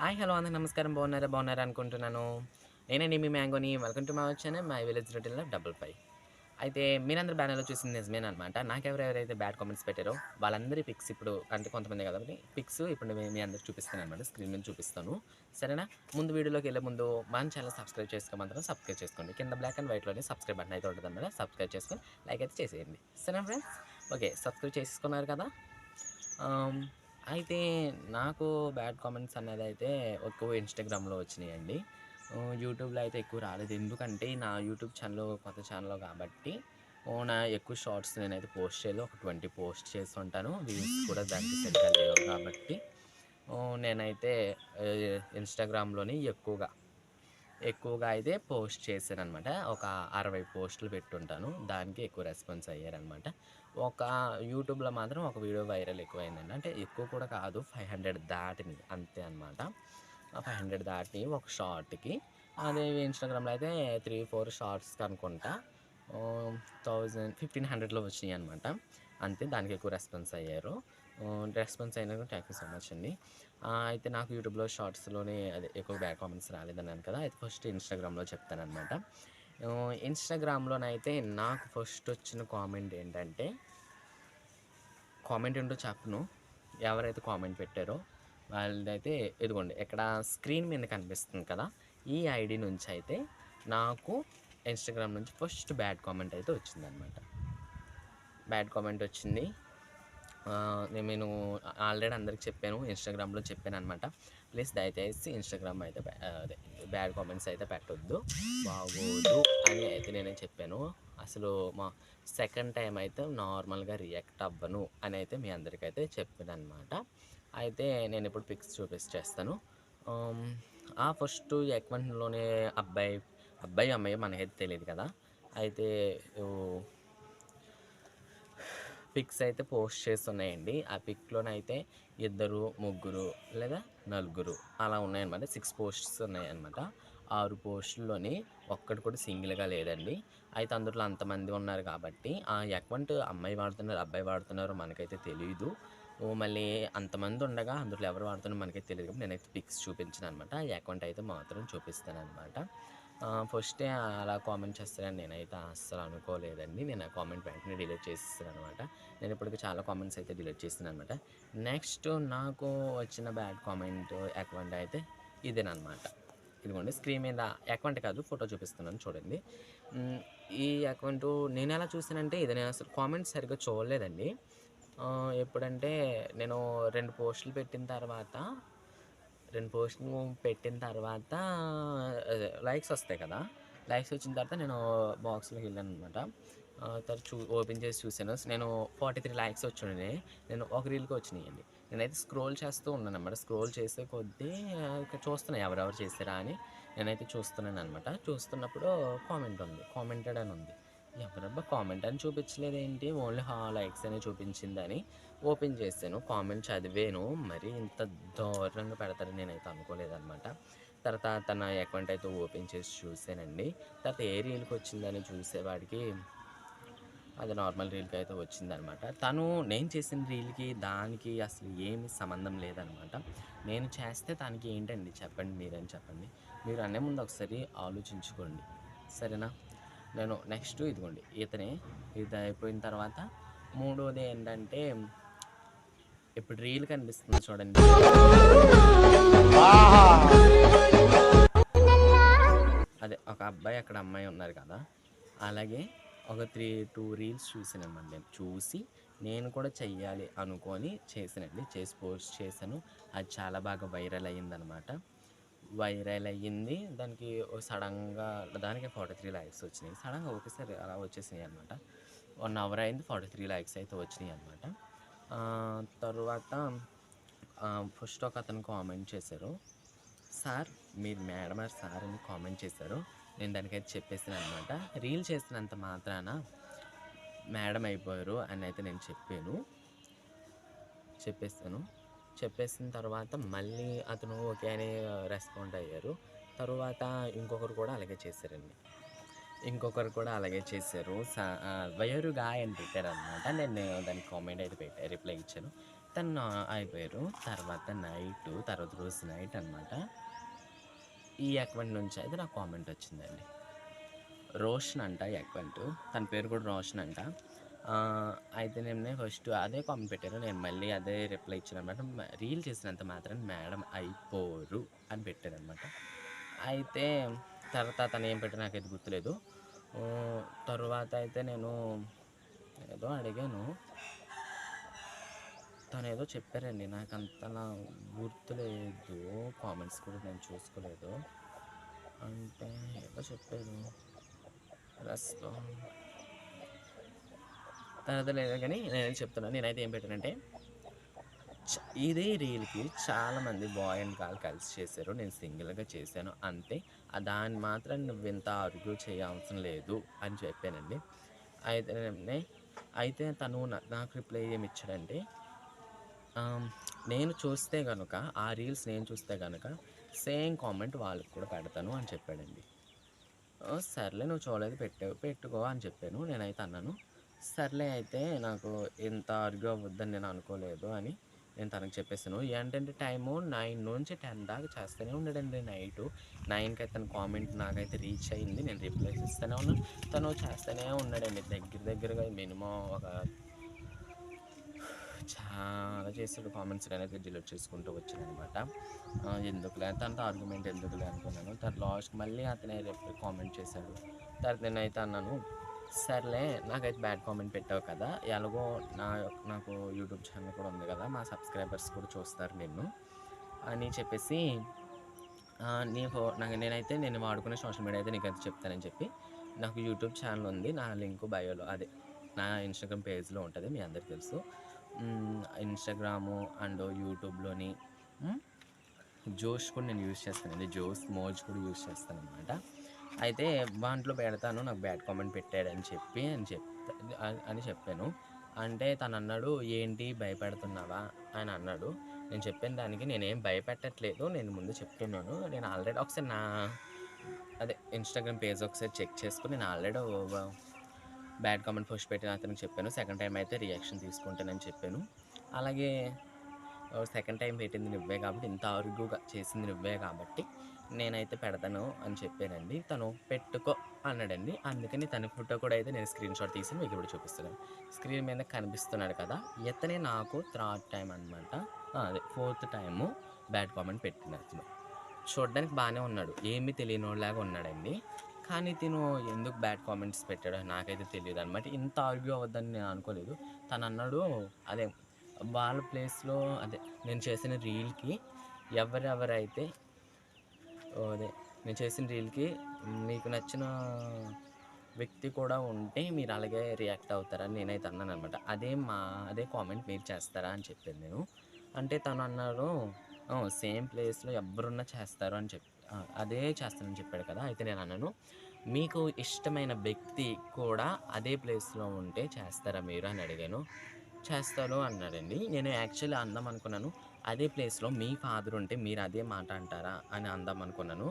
Hi hello అందరికి నమస్కారం. బాగున్నారా? బాగున్నారా అనుకుంటున్నాను. నేనండి మీ మ్యాంగోని. వెల్కమ్ టు మా వచ్చాను మై విలేజ్ రొటీన్లో డబుల్ ఫైవ్. అయితే మీరందరూ బ్యానర్లో చూసింది నిజమేనమాట నాకు ఎవరెవరైతే బ్యాడ్ కామెంట్స్ పెట్టారో వాళ్ళందరి పిక్స్ ఇప్పుడు అంటే కొంతమంది కాబట్టి పిక్స్ ఇప్పుడు నేను మీ అందరికి చూపిస్తాను అనమాట స్క్రీన్ మీద చూపిస్తాను. సరేనా? ముందు వీడియోలోకి వెళ్ళే ముందు మన ఛానల్ సబ్స్క్రైబ్ చేసుకోమంటారా సబ్స్క్రైబ్ చేసుకోండి. కింద బ్లాక్ అండ్ వైట్లోనే సబ్స్క్రైబ్ బటన్ అయితే ఉంటుంది అనమాట సబ్స్క్రైబ్ చేసుకొని లైక్ అయితే చేసేయండి. సరేనా ఫ్రెండ్స్? ఓకే సబ్స్క్రైబ్ చేసుకున్నారు కదా. అయితే నాకు బ్యాడ్ కామెంట్స్ అనేది అయితే ఎక్కువ ఇన్స్టాగ్రామ్లో వచ్చినాయండి. యూట్యూబ్లో అయితే ఎక్కువ రాలేదు. ఎందుకంటే నా యూట్యూబ్ ఛానల్ కొత్త ఛానల్ కాబట్టి నా ఎక్కువ షార్ట్స్ నేనైతే పోస్ట్ చేయలేదు. ఒక ట్వంటీ పోస్ట్ చేస్తుంటాను. వ్యూస్ కూడా దానికి సరిగ్గా లేవు కాబట్టి నేనైతే ఇన్స్టాగ్రామ్లోని ఎక్కువగా ఎక్కువగా అయితే పోస్ట్ చేశాను అనమాట ఒక అరవై పోస్టులు పెట్టుంటాను. దానికి ఎక్కువ రెస్పాన్స్ అయ్యారనమాట. ఒక యూట్యూబ్లో మాత్రం ఒక వీడియో వైరల్ ఎక్కువైందండి. అంటే ఎక్కువ కూడా కాదు ఫైవ్ హండ్రెడ్ దాటిని అంతే అనమాట ఫైవ్ హండ్రెడ్ దాటి ఒక షార్ట్కి అదే ఇన్స్టాగ్రామ్లో అయితే త్రీ ఫోర్ షార్ట్స్ అనుకుంటా థౌజండ్ ఫిఫ్టీన్ హండ్రెడ్లో వచ్చినాయి అనమాట అంతే దానికి ఎక్కువ రెస్పాన్స్ అయ్యారు. రెస్పాన్స్ అయినందుకు థ్యాంక్ యూ సో మచ్ అండి. అయితే నాకు యూట్యూబ్లో షార్ట్స్లోనే అదే ఎక్కువ బ్యాడ్ కామెంట్స్ రాలేదన్నాను కదా అయితే ఫస్ట్ ఇన్స్టాగ్రామ్లో చెప్తానమాట ఇన్స్టాగ్రామ్లోనైతే నాకు ఫస్ట్ వచ్చిన కామెంట్ ఏంటంటే కామెంట్ ఏంటో చెప్పను ఎవరైతే కామెంట్ పెట్టారో వాళ్ళదైతే ఇదిగోండి ఇక్కడ స్క్రీన్ మీద కనిపిస్తుంది కదా ఈ ఐడి నుంచి అయితే నాకు ఇన్స్టాగ్రామ్ నుంచి ఫస్ట్ బ్యాడ్ కామెంట్ అయితే వచ్చిందనమాట బ్యాడ్ కామెంట్ వచ్చింది నేను ఆల్రెడీ అందరికి చెప్పాను ఇన్స్టాగ్రామ్లో చెప్పాను అనమాట ప్లీజ్ దయచేసి ఇన్స్టాగ్రామ్ అయితే అదే బ్యాడ్ కామెంట్స్ అయితే పెట్టొద్దు. బాగోదు అని అయితే నేనే చెప్పాను. అసలు మా సెకండ్ టైం అయితే నార్మల్గా రియాక్ట్ అవ్వను అని అయితే మీ అందరికైతే చెప్పాను అనమాట అయితే నేను ఇప్పుడు పిక్స్ చూపించేస్తాను ఆ ఫస్ట్ అకౌంట్లోనే అబ్బాయి అబ్బాయి అమ్మాయి మనకైతే తెలియదు కదా. అయితే పిక్స్ అయితే పోస్ట్ చేస్తున్నాయండి. ఆ పిక్లోనైతే ఇద్దరు ముగ్గురు లేదా నలుగురు అలా ఉన్నాయన్నమాట. సిక్స్ పోస్ట్స్ ఉన్నాయన్నమాట. ఆరు పోస్టుల్లోని ఒక్కటి కూడా సింగిల్గా లేదండి అయితే అందులో అంతమంది ఉన్నారు కాబట్టి ఆ అకౌంట్ అమ్మాయి వాడుతున్నారు అబ్బాయి వాడుతున్నారు మనకైతే తెలియదు మళ్ళీ అంతమంది ఉండగా అందులో ఎవరు వాడుతున్నారో మనకైతే తెలియదు నేనైతే పిక్స్ చూపించాను అనమాట ఈ అకౌంట్ అయితే మాత్రం చూపిస్తాను అనమాట ఫస్టే అలా కామెంట్ చేస్తారని నేనైతే అస్సలు అనుకోలేదండి. నేను ఆ కామెంట్ వెంటనే డిలీట్ చేసేస్తాను అనమాట నేను ఇప్పటికి చాలా కామెంట్స్ అయితే డిలీట్ చేస్తాను అనమాట నెక్స్ట్ నాకు వచ్చిన బ్యాడ్ కామెంట్ అకౌంట్ అయితే ఇదేనమాట ఇదిగోండి స్క్రీన్ మీద అకౌంట్ కాదు ఫోటో చూపిస్తున్నాను చూడండి. ఈ అకౌంట్ నేను ఎలా చూసానంటే ఇది నేను అసలు కామెంట్స్ సరిగ్గా చూడలేదండి. ఎప్పుడంటే నేను రెండు పోస్టులు పెట్టిన తర్వాత రెండు పోస్టులు పెట్టిన తర్వాత లైక్స్ వస్తాయి కదా. లైక్స్ వచ్చిన తర్వాత నేను బాక్స్లోకి వెళ్ళాను అనమాట తర్వాత చూ ఓపెన్ చేసి చూసాను నేను ఫార్టీ త్రీ లైక్స్ వచ్చినాయి. నేను ఒక రీల్కి వచ్చినాయండి. నేనైతే స్క్రోల్ చేస్తూ ఉన్నాను అనమాట స్క్రోల్ చేసే కొద్దీ చూస్తున్నాయి చూస్తున్నాను ఎవరెవరు చేశారా అని నేనైతే చూస్తున్నాను అనమాట చూస్తున్నప్పుడు కామెంట్ ఉంది. కామెంటెడ్ అని ఉంది. ఎవరబ్బా కామెంట్ అని చూపించలేదు ఏంటి ఓన్లీ హా లైక్స్ అనే చూపించిందని ఓపెన్ చేశాను. కామెంట్ చదివాను. మరి ఇంత దారుణంగా పెడతారని నేనైతే అనుకోలేదన్నమాట. తర్వాత తన అకౌంట్ అయితే ఓపెన్ చేసి చూసానండి తర్వాత ఏ రీల్కి వచ్చిందని చూసేవాడికి అది నార్మల్ రీల్కి అయితే వచ్చిందనమాట తను నేను చేసిన రీల్కి దానికి అసలు ఏమి సంబంధం లేదనమాట నేను చేస్తే దానికి ఏంటండి? చెప్పండి మీరని చెప్పండి? మీరు అనే ముందు ఒకసారి ఆలోచించుకోండి. సరేనా? నేను నెక్స్ట్ ఇదిగోండి ఇతనే ఇది అయిపోయిన తర్వాత మూడోది ఏంటంటే ఇప్పుడు రీల్ కనిపిస్తుంది చూడండి. అదే ఒక అబ్బాయి అక్కడ అమ్మాయి ఉన్నారు కదా. అలాగే ఒక త్రీ టూ రీల్స్ చూసానమాట నేను చూసి నేను కూడా చెయ్యాలి అనుకొని చేసానండి. చేసి పోస్ట్ చేశాను. అది చాలా బాగా వైరల్ అయ్యిందనమాట. వైరల్ అయ్యింది. దానికి ఓ సడన్గా దానికి ఫార్టీ త్రీ ల్యాక్స్ వచ్చినాయి. సడన్గా ఒకేసారి అలా వచ్చేసినాయి అనమాట వన్ అవర్ అయింది ఫార్టీ త్రీ ల్యాక్స్ అయితే వచ్చినాయి అనమాట తర్వాత ఫస్ట్ ఒక అతను కామెంట్ చేశారు. సార్ మీరు మేడం సార్ అని కామెంట్ చేశారు. నేను దానికైతే చెప్పేసాను అనమాట రీల్ చేసినంత మాత్రాన మేడం అయిపోయారు అని అయితే నేను చెప్పాను. చెప్పేస్తాను. చెప్పేసిన తర్వాత మళ్ళీ అతను ఓకే అని రెస్పాండ్ అయ్యారు. తర్వాత ఇంకొకరు కూడా అలాగే చేశారండి. ఇంకొకరు కూడా అలాగే చేశారు. సా- వయరు గాయ అని పెట్టారు అనమాట నేను దానికి కామెంట్ అయితే పెట్టా రిప్లై ఇచ్చాను. తను అయిపోయారు. తర్వాత నైట్ తర్వాత రోజు నైట్ అనమాట ఈ అకౌంట్ నుంచి అయితే నాకు కామెంట్ వచ్చిందండి. రోషన్ అంట ఈ అకౌంట్. తన పేరు కూడా రోషన్ అంట. అయితే నేను ఫస్ట్ అదే కామెంట్ పెట్టారు నేను మళ్ళీ అదే రిప్లై ఇచ్చాను అనమాట రీల్ చేసినంత మాత్రం మేడం అయిపోరు అని పెట్టాను అనమాట అయితే తర్వాత తను ఏం పెట్టా నాకైతే గుర్తులేదు. తర్వాత అయితే నేను ఏదో అడిగాను. తను ఏదో చెప్పారండి. నాకు అంతలా గుర్తులేదు. కామెంట్స్ కూడా నేను చూసుకోలేదు. అంటే ఏదో చెప్పారు. రెస్పాండ్ తర్వాత లేదు కానీ నేను చెప్తున్నాను నేనైతే ఏం పెట్టానంటే ఇదే రీల్కి చాలామంది బాయ్ అండ్ గర్ల్ కలిసి చేశారు నేను సింగిల్గా చేశాను అంతే. దాన్ని మాత్రం నువ్వు ఇంత అరుగు చేయాల్సిన లేదు అని చెప్పానండి. అయితే అయితే తను నాకు రిప్లై ఏమి ఇచ్చాడంటే నేను చూస్తే కనుక ఆ రీల్స్ నేను చూస్తే కనుక సేమ్ కామెంట్ వాళ్ళకి కూడా పెడతాను అని చెప్పాడండి. సర్లే నువ్వు చూడలేదు పెట్టావు పెట్టుకో అని చెప్పాను నేనైతే అన్నాను. సర్లే అయితే నాకు ఇంత ఆర్గ్యూ అవ్వద్దని నేను అనుకోలేదు అని నేను తనకు చెప్పేసాను ఏంటంటే టైము నైన్ నుంచి టెన్ దాకా చేస్తూనే ఉన్నాడండి నైట్. నైన్కి అయితే తన కామెంట్ నాకైతే రీచ్ అయింది. నేను రిప్లై ఇస్తూనే ఉన్నాను తను చేస్తూనే ఉన్నాడండి. దగ్గర దగ్గరగా మినిమం ఒక చాలా చేసాడు కామెంట్స్ అనేది డిలీట్ చేసుకుంటూ వచ్చాను అనమాట ఎందుకులే తనతో ఆర్గ్యుమెంట్ ఎందుకులే అనుకున్నాను. తర్వాత లాస్ట్ మళ్ళీ అతనే రేపు కామెంట్ చేశాడు. తర్వాత నేనైతే అన్నాను సర్లే నాకైతే బ్యాడ్ కామెంట్ పెట్టావు కదా. ఎలాగో నా నాకు యూట్యూబ్ ఛానల్ కూడా ఉంది కదా మా సబ్స్క్రైబర్స్ కూడా చూస్తారు నిన్ను అని చెప్పేసి నీ ఫో నాకు నేనైతే నేను వాడుకునే సోషల్ మీడియా అయితే నీకు అయితే చెప్తానని చెప్పి నాకు యూట్యూబ్ ఛానల్ ఉంది నా లింక్ బయోలో అదే నా ఇన్స్టాగ్రామ్ పేజ్లో ఉంటుంది మీ అందరికి తెలుసు. ఇన్స్టాగ్రాము అండ్ యూట్యూబ్లోని జోష్ కూడా నేను యూజ్ చేస్తానండి జోస్ మోజ్ కూడా యూస్ చేస్తాను అనమాట అయితే దాంట్లో పెడతాను నాకు బ్యాడ్ కామెంట్ పెట్టాడని చెప్పి అని చెప్తా అని చెప్పాను. అంటే తను అన్నాడు ఏంటి భయపెడుతున్నావా? అని అన్నాడు. నేను చెప్పిన దానికి నేనేం భయపెట్టట్లేదు నేను ముందు చెప్తున్నాను. నేను ఆల్రెడీ ఒకసారి నా అదే ఇన్స్టాగ్రామ్ పేజ్ ఒకసారి చెక్ చేసుకుని నేను ఆల్రెడీ బ్యాడ్ కామెంట్ పోస్ట్ పెట్టిన అతనికి చెప్పాను. సెకండ్ టైం అయితే రియాక్షన్ తీసుకుంటానని చెప్పాను. అలాగే సెకండ్ టైం పెట్టింది నువ్వే కాబట్టి ఇంత ఆర్గ్యూగా చేసింది నువ్వే కాబట్టి నేనైతే పెడతాను అని చెప్పానండి. తను పెట్టుకో అన్నాడండి. అందుకని తన ఫోటో కూడా అయితే నేను స్క్రీన్ షాట్ తీసి మీకు ఇప్పుడు చూపిస్తున్నాను. స్క్రీన్ మీద కనిపిస్తున్నాడు కదా ఇతనే నాకు థర్డ్ టైం అనమాట అదే ఫోర్త్ టైము బ్యాడ్ కామెంట్ పెట్టిన అతను. చూడడానికి బాగానే ఉన్నాడు. ఏమీ తెలియనోళ్ళలాగా ఉన్నాడండి. కానీ తిను ఎందుకు బ్యాడ్ కామెంట్స్ పెట్టాడో నాకైతే తెలియదు అనమాట ఇంత ఆర్గ్యూ అవ్వద్దని నేను అనుకోలేదు. తను అన్నాడు అదే వాళ్ళ ప్లేస్లో అదే నేను చేసిన రీల్కి ఎవరెవరైతే అదే. నేను చేసిన రీల్కి మీకు నచ్చిన వ్యక్తి కూడా ఉంటే మీరు అలాగే రియాక్ట్ అవుతారని నేనైతే అన్నాను అనమాట అదే మా అదే కామెంట్ మీరు చేస్తారా అని చెప్పాను నేను. అంటే తను అన్నారు సేమ్ ప్లేస్లో ఎవరున్నా చేస్తారు అని చెప్పి అదే చేస్తానని చెప్పాడు కదా అయితే నేను అన్నాను. మీకు ఇష్టమైన వ్యక్తి కూడా అదే ప్లేస్లో ఉంటే చేస్తారా మీరు? అని అడిగాను. చేస్తారు అన్నాడండి. నేను యాక్చువల్లీ అందాం అనుకున్నాను. అదే ప్లేస్లో మీ ఫాదర్ ఉంటే మీరు అదే మాట అంటారా? అని అందాం అనుకున్నాను.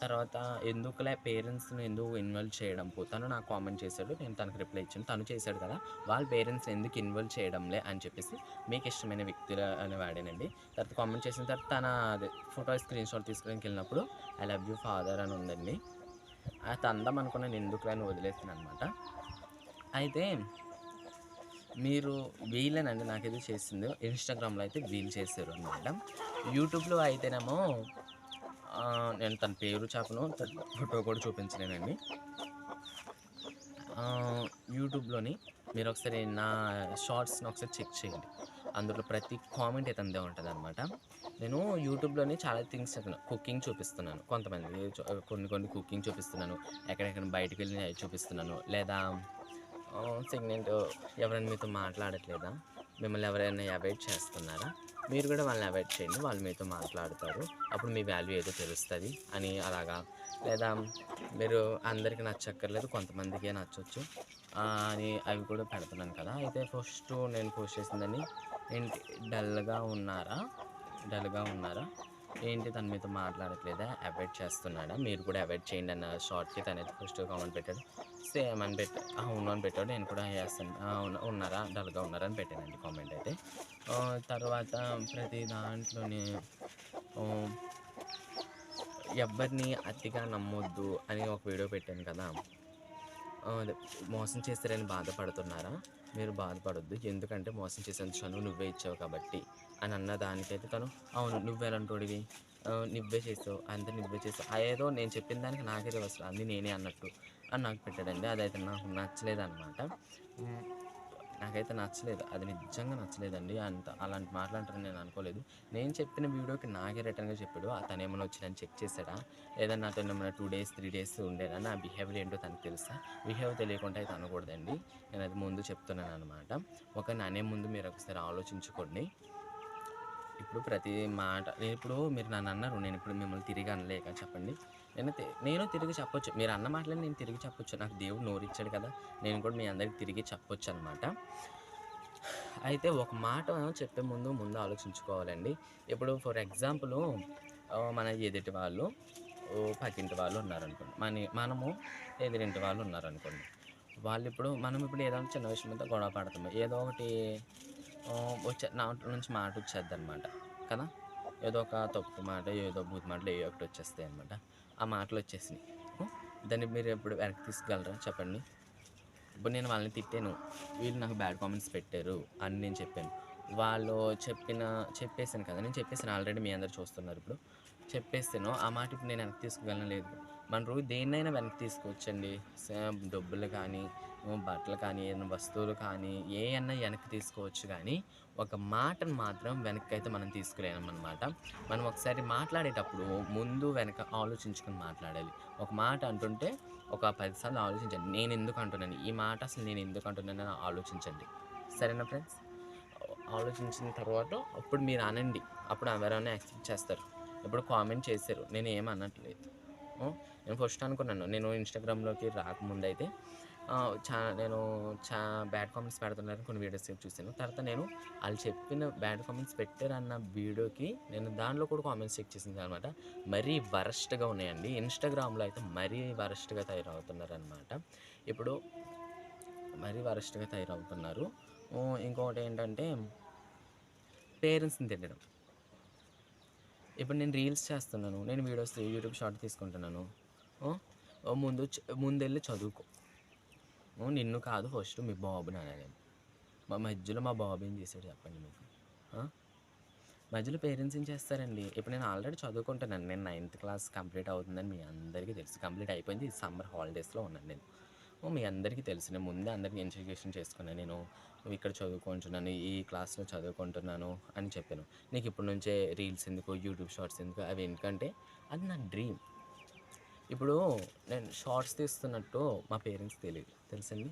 తర్వాత ఎందుకులే పేరెంట్స్ని ఎందుకు ఇన్వాల్వ్ చేయడం తను నాకు కామెంట్ చేశాడు నేను తనకు రిప్లై ఇచ్చాను. తను చేశాడు కదా వాళ్ళ పేరెంట్స్ ఎందుకు ఇన్వాల్వ్ చేయడంలే అని చెప్పేసి మీకు ఇష్టమైన వ్యక్తులు అని వాడానండి. తర్వాత కామెంట్ చేసిన తర్వాత తన అదే ఫోటో స్క్రీన్ షాట్ తీసుకుని వెళ్ళినప్పుడు ఐ లవ్ యూ ఫాదర్ అని ఉందండి. అది అందం అనుకున్నాను ఎందుకులే అని వదిలేసాను అనమాట అయితే మీరు వీళ్ళనండి నాకైతే చేసిందో. ఇన్స్టాగ్రామ్లో అయితే వీల్ చేశారు అనమాట యూట్యూబ్లో అయితేనేమో నేను తన పేరు చెప్పను ఫోటో కూడా చూపించలేనండి. యూట్యూబ్లోని మీరు ఒకసారి నా షార్ట్స్ని ఒకసారి చెక్ చేయండి. అందులో ప్రతి కామెంట్ అయితే అందే ఉంటుంది అనమాట నేను యూట్యూబ్లోని చాలా థింగ్స్ చెప్తున్నాను కుకింగ్ చూపిస్తున్నాను. కొంతమంది కొన్ని కొన్ని కుకింగ్ చూపిస్తున్నాను. ఎక్కడెక్కడ బయటకు వెళ్ళి చూపిస్తున్నాను. లేదా సిగ్నెంట్ ఎవరైనా మీతో మాట్లాడట్లేదా? మిమ్మల్ని ఎవరైనా అవాయిడ్ చేస్తున్నారా? మీరు కూడా వాళ్ళని అవాయిడ్ చేయండి వాళ్ళు మీతో మాట్లాడతారు. అప్పుడు మీ వాల్యూ ఏదో తెలుస్తుంది అని అలాగా. లేదా మీరు అందరికీ నచ్చక్కర్లేదు కొంతమందికే నచ్చవచ్చు అని అవి కూడా పెడుతున్నాను కదా. అయితే ఫస్ట్ నేను పోస్ట్ చేసిందని ఏంటి? డల్గా ఉన్నారా? డల్గా ఉన్నారా? ఏంటి తన మీతో మాట్లాడట్లేదా? అవాయిడ్ చేస్తున్నాడా? మీరు కూడా అవాయిడ్ చేయండి అన్న షార్ట్కి తనైతే ఫస్ట్ కామెంట్ పెట్టాడు. సేమ్ అని పెట్టా. అవును అని పెట్టాడు. నేను కూడా చేస్తాను. అవును. ఉన్నారా? డల్గా ఉన్నారా? అని పెట్టానండి కామెంట్ అయితే. తర్వాత ప్రతి దాంట్లోని ఎవరిని అతిగా నమ్మొద్దు అని ఒక వీడియో పెట్టాను కదా. మోసం చేస్తారని బాధపడుతున్నారా? మీరు బాధపడొద్దు. ఎందుకంటే మోసం చేసేంత చనువు నువ్వే ఇచ్చావు కాబట్టి. అని అన్న దానికైతే తను అవును నువ్వెలాంటోడివి నువ్వే చేసావు అంత నువ్వే చేసావు ఆ ఏదో నేను చెప్పిన దానికి నాకే అసలు అన్ని నేనే అన్నట్టు అని నాకు పెట్టాడండి. అదైతే నాకు నచ్చలేదు అనమాట నాకైతే నచ్చలేదు అది నిజంగా నచ్చలేదండి. అంత అలాంటి మాట్లాంటారని నేను అనుకోలేదు. నేను చెప్పిన వీడియోకి నాకే రిటర్న్గా చెప్పాడు అతను ఏమైనా వచ్చి నన్ను చెక్ చేశాడా? లేదా నాతో ఏమైనా టూ డేస్ త్రీ డేస్ ఉండేదా నా బిహేవియర్ ఏంటో తనకు తెలుసా? బిహేవ్ తెలియకుండా అయితే అనకూడదండి. నేను అది ముందు చెప్తున్నాను అనమాట ఒక అనే ముందు మీరు ఒకసారి ఆలోచించుకోండి. ఇప్పుడు ప్రతి మాట నేను ఇప్పుడు మీరు నన్ను అన్నారు నేను ఇప్పుడు మిమ్మల్ని తిరిగి అనలేక చెప్పండి. నేను నేను తిరిగి చెప్పొచ్చు. మీరు అన్న మాటలని నేను తిరిగి చెప్పొచ్చు. నాకు దేవుడు నోరిచ్చాడు కదా. నేను కూడా మీ అందరికి తిరిగి చెప్పొచ్చు అనమాట అయితే ఒక మాట చెప్పే ముందు ముందు ఆలోచించుకోవాలండి. ఇప్పుడు ఫర్ ఎగ్జాంపుల్ మన ఎదుటి వాళ్ళు పక్కింటి వాళ్ళు ఉన్నారనుకోండి. మన మనము ఎదురింటి వాళ్ళు ఉన్నారనుకోండి. వాళ్ళు ఇప్పుడు మనం ఇప్పుడు ఏదో చిన్న విషయం మీద గొడవ పడతాము. ఏదో ఒకటి వచ్చే నా నుంచి మాట వచ్చేది అనమాట కదా? ఏదో ఒక తప్పు మాట ఏదో బూత్ మాటలు ఏ ఒకటి వచ్చేస్తాయి అనమాట ఆ మాటలు వచ్చేసినాయి. దాన్ని మీరు ఎప్పుడు వెనక్కి తీసుకెళ్ళరా చెప్పండి. ఇప్పుడు నేను వాళ్ళని తిట్టాను. వీళ్ళు నాకు బ్యాడ్ కామెంట్స్ పెట్టారు అని నేను చెప్పాను. వాళ్ళు చెప్పిన చెప్పేసాను కదా? నేను చెప్పేసాను ఆల్రెడీ మీ అందరు చూస్తున్నారు ఇప్పుడు. చెప్పేస్తాను. ఆ మాట ఇప్పుడు నేను వెనక్కి తీసుకువెళ్ళను లేదు. మన రోజు దేన్నైనా వెనక్కి తీసుకోవచ్చండి. డబ్బులు కానీ బట్టలు కానీ ఏదైనా వస్తువులు కానీ ఏ అన్నా వెనక్కి తీసుకోవచ్చు కానీ ఒక మాటను మాత్రం వెనక్కి అయితే మనం తీసుకులేమన్నమాట మనం ఒకసారి మాట్లాడేటప్పుడు ముందు వెనక ఆలోచించుకొని మాట్లాడాలి. ఒక మాట అంటుంటే ఒక పదిసార్లు ఆలోచించండి. నేను ఎందుకు అంటున్నాను? ఈ మాట అసలు నేను ఎందుకు అంటున్నాను అని ఆలోచించండి. సరేనా ఫ్రెండ్స్? ఆలోచించిన తర్వాత అప్పుడు మీరు అనండి. అప్పుడు ఎవరైనా యాక్సెప్ట్ చేస్తారు. ఇప్పుడు కామెంట్ చేశారు. నేను ఏం అనట్లేదు. నేను ఫస్ట్ అనుకున్నాను. నేను ఇన్స్టాగ్రామ్లోకి రాకముందు అయితే చా నేను చా బ్యాడ్ కామెంట్స్ పెడుతున్నారు కొన్ని వీడియోస్ చూసాను. తర్వాత నేను వాళ్ళు చెప్పిన బ్యాడ్ కామెంట్స్ పెట్టారన్న వీడియోకి నేను దానిలో కూడా కామెంట్స్ చెక్ చేసింది అనమాట. మరీ వరస్ట్గా ఉన్నాయండి. ఇన్స్టాగ్రామ్లో అయితే మరీ వరస్ట్గా తయారవుతున్నారనమాట ఇప్పుడు మరీ వరస్ట్గా తయారవుతున్నారు. ఇంకొకటి ఏంటంటే పేరెంట్స్ని తిట్టడం. ఇప్పుడు నేను రీల్స్ చేస్తున్నాను. నేను వీడియోస్ యూట్యూబ్ షార్ట్ తీసుకుంటున్నాను. ఓ, ముందు ముందెళ్ళి చదువుకో. నిన్ను కాదు ఫస్ట్ మీ బాబుని అనాలి మా మధ్యలో మా బాబు ఏం చేశాడు చెప్పండి మీకు? మధ్యలో పేరెంట్స్ ఏం చేస్తారండి? ఇప్పుడు నేను ఆల్రెడీ చదువుకుంటున్నాను. నేను నైన్త్ క్లాస్ కంప్లీట్ అవుతుందని మీ అందరికీ తెలుసు. కంప్లీట్ అయిపోయింది. సమ్మర్ హాలిడేస్లో ఉన్నాను నేను. మీ అందరికీ తెలిసిన ముందే అందరికీ ఎడ్యుకేషన్ చేసుకున్నాను నేను ఇక్కడ చదువుకుంటున్నాను ఈ క్లాస్లో చదువుకుంటున్నాను అని చెప్పాను. నీకు ఇప్పటి నుంచే రీల్స్ ఎందుకు యూట్యూబ్ షార్ట్స్ ఎందుకు అవి ఎందుకంటే అది నా డ్రీమ్ ఇప్పుడు నేను షార్ట్స్ తీస్తున్నట్టు మా పేరెంట్స్ తెలియదు. తెలుసండి?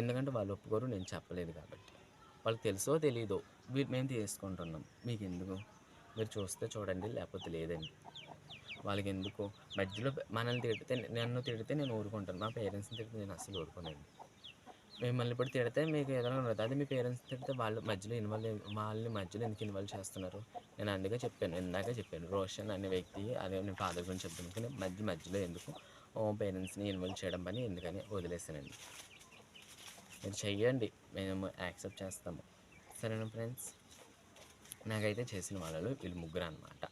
ఎందుకంటే వాళ్ళు ఒప్పుకోరు నేను చెప్పలేదు కాబట్టి. వాళ్ళకి తెలుసో తెలియదో మేము తీసుకుంటున్నాం. మీకు ఎందుకు మీరు చూస్తే చూడండి లేకపోతే లేదండి. వాళ్ళకి ఎందుకు మధ్యలో మనల్ని తిడితే నన్ను తిడితే నేను ఊరుకుంటాను. మా పేరెంట్స్ని తిడితే నేను అసలు ఊరుకోనండి మిమ్మల్ని ఇప్పుడు తిడితే మీకు ఏదైనా ఉండదు. అదే మీ పేరెంట్స్ తిడితే వాళ్ళు మధ్యలో ఇన్వాల్వ్ వాళ్ళని మధ్యలో ఎందుకు ఇన్వాల్వ్ చేస్తున్నారు? నేను అందుకే చెప్పాను ఇందాక చెప్పాను. రోషన్ అనే వ్యక్తి అదే నేను ఫాదర్ గురించి చెప్తాను. కానీ మధ్య మధ్యలో ఎందుకు? పేరెంట్స్ని ఇన్వాల్వ్ చేయడం పని ఎందుకని వదిలేసానండి మీరు చెయ్యండి. మేము యాక్సెప్ట్ చేస్తాము. సరేనా ఫ్రెండ్స్? నాకైతే చేసిన వాళ్ళు వీళ్ళు ముగ్గురు అనమాట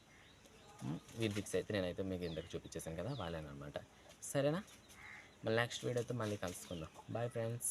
వీళ్ళు ఫిక్స్ అయితే నేనైతే మీకు ఇందాక చూపించేసాను కదా వాళ్ళేనమాట సరేనా? మళ్ళీ నెక్స్ట్ వీడియోతో మళ్ళీ కలుసుకుందాం. Bye friends